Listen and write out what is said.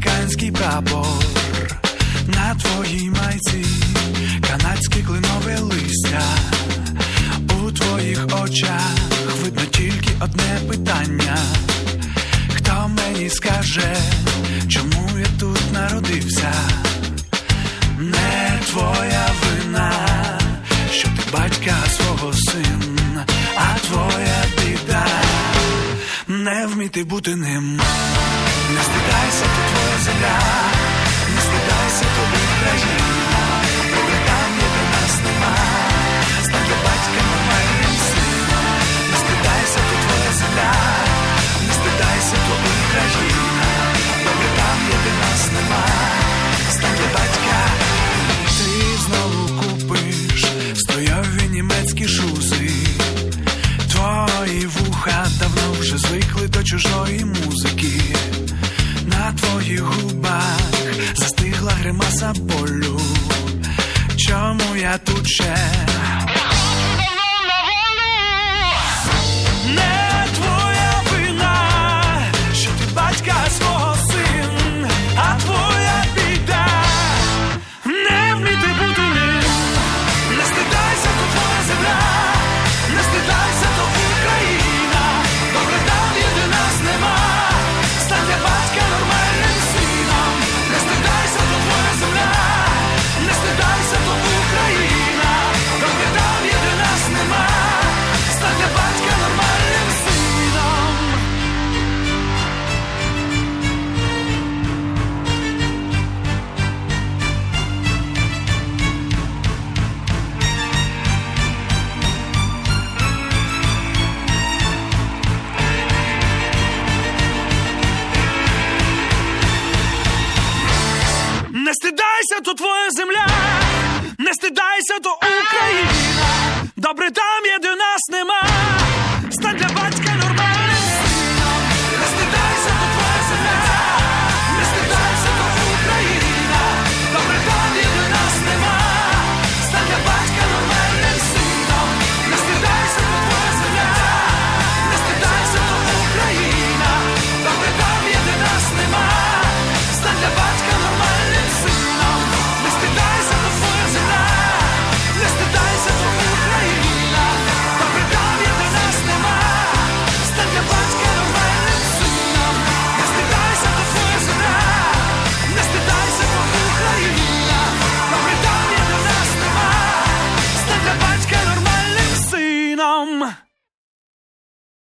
Американський прапор на твоїй майці, канадське клинове листя у твоїх очах видно тільки одне питання. Хто мені скаже, чому я тут народився? Не твоя вина, що ти батька свого син, а твоя біда не вміти бути ним. Не стидайся, то твоя земля, не стидайся, то Україна, добре там, є, нема, стань батька нормальним сином. Не стидайся, то твоя земля, не стидайся, то Україна, добре там, нас нема, стань батька. Ти знову купиш стойові німецькі шузи. Твої вуха давно вже звикли до чужої музики. Гримаса болю. Чому я тут ще? то твоя земля, не стидайся, до Україна. Добре там є, нас нема. Стань для батька нормальним сином. Не стидайся, до твоя земля, не стидайся, то Україна. Добре там є, нас нема. Стань для батька нормальним сином. Не стидайся, то твоя земля, не стидайся, то Україна. Добре там є, нас нема. Стань для батька нормальним.